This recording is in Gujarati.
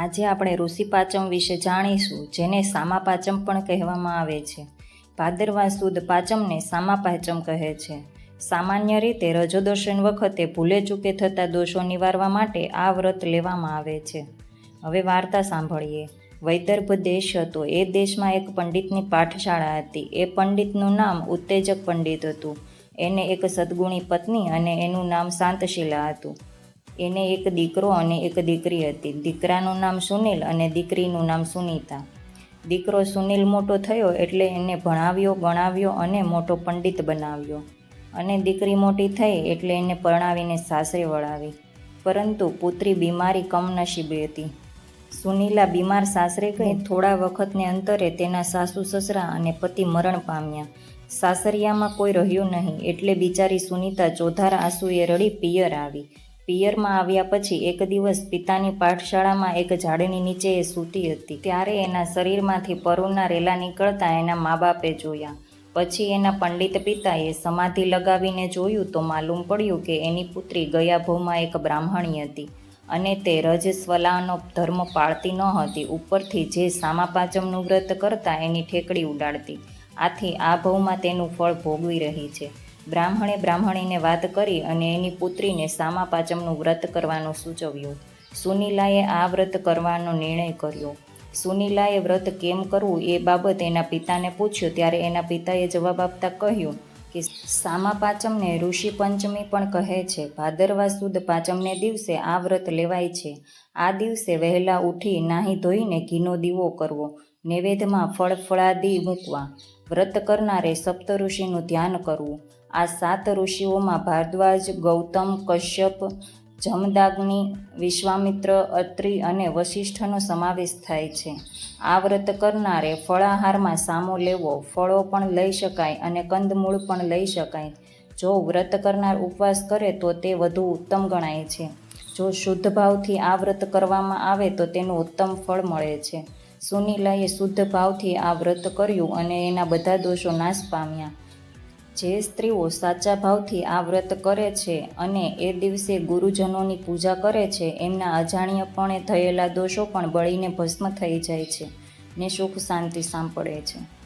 આજે આપણે ઋષિ પાચમ વિશે જાણીશું, જેને સામા પાચમ પણ કહેવામાં આવે છે. ભાદરવા સુદ પાચમને સામા પાચમ કહે છે. સામાન્ય રીતે રજોદર્શન વખતે ભૂલે ચૂકે થતા દોષો નિવારવા માટે આ વ્રત લેવામાં આવે છે. હવે વાર્તા સાંભળીએ. વૈદર્ભ દેશ હતો. એ દેશમાં એક પંડિતની પાઠશાળા હતી. એ પંડિતનું નામ ઉત્તેજક પંડિત હતું. એને એક સદગુણી પત્ની અને એનું નામ શાંતશીલા હતું. એને એક દીકરો અને એક દીકરી હતી. દીકરાનું નામ સુનિલ અને દીકરીનું નામ સુનીતા. દીકરો સુનિલ મોટો થયો એટલે એને ભણાવ્યો, ગણાવ્યો અને મોટો પંડિત બનાવ્યો. અને દીકરી મોટી થઈ એટલે એને પરણાવીને સાસરે વળાવી. પરંતુ પુત્રી બીમારી કમનસીબી હતી. સુનીલા બીમાર સાસરે ગઈ. થોડા વખતને અંતરે તેના સાસુ, સસરા અને પતિ મરણ પામ્યા. સાસરિયામાં કોઈ રહ્યું નહીં એટલે બિચારી સુનીતા ચોધાર આંસુએ રડી પિયર આવી. પિયરમાં આવ્યા પછી એક દિવસ પિતાની પાઠશાળામાં એક ઝાડની નીચે એ સૂતી હતી. ત્યારે એના શરીરમાંથી પરુના રેલા નીકળતા એના મા બાપે જોયા. પછી એના પંડિત પિતાએ સમાધિ લગાવીને જોયું તો માલુમ પડ્યું કે એની પુત્રી ગયા ભૂમાં એક બ્રાહ્મણી હતી અને તે રજસ્વલાનો ધર્મ પાળતી ન હતી. ઉપરથી જે સામાપાચમનું વ્રત કરતા એની ઠેકડી ઉડાડતી. આથી આ ભવમાં તેનું ફળ ભોગવી રહી છે. બ્રાહ્મણે બ્રાહ્મણીને વાત કરી અને એની પુત્રીને સામા પાંચમનું વ્રત કરવાનું સૂચવ્યું. સુનીલાએ આ વ્રત કરવાનો નિર્ણય કર્યો. સુનીલાએ વ્રત કેમ કરવું એ બાબત એના પિતાને પૂછ્યું. ત્યારે એના પિતાએ જવાબ આપતા કહ્યું કે, સામા પાંચમને ઋષિ પંચમી પણ કહે છે. ભાદરવા સુદ પાંચમને દિવસે આ વ્રત લેવાય છે. આ દિવસે વહેલા ઉઠી નાહી ધોઈને ઘીનો દીવો કરવો. નૈવેદ્યમાં ફળ ફળાદી મૂકવા. વ્રત કરનારે સપ્ત ઋષિનું ધ્યાન કરવું. આ સાત ઋષિઓમાં ભારદ્વાજ, ગૌતમ, કશ્યપ, જમદાગ્નિ, વિશ્વામિત્ર, અત્રિ અને વશિષ્ઠનો સમાવેશ થાય છે. આ વ્રત કરનારે ફળાહારમાં સામો લેવો, ફળો પણ લઈ શકાય અને કંદમૂળ પણ લઈ શકાય. જો વ્રત કરનાર ઉપવાસ કરે તો તે વધુ ઉત્તમ ગણાય છે. જો શુદ્ધ ભાવથી આ વ્રત કરવામાં આવે તો તેનું ઉત્તમ ફળ મળે છે. સુનિલાએ શુદ્ધ ભાવથી આ વ્રત કર્યું અને એના બધા દોષો નાશ પામ્યા. જે સ્ત્રીઓ સાચા ભાવથી આ વ્રત કરે છે અને એ દિવસે ગુરુજનોની પૂજા કરે છે, એમના અજાણ્યપણે થયેલા દોષો પણ બળીને ભસ્મ થઈ જાય છે ને સુખ શાંતિ સાંપડે છે.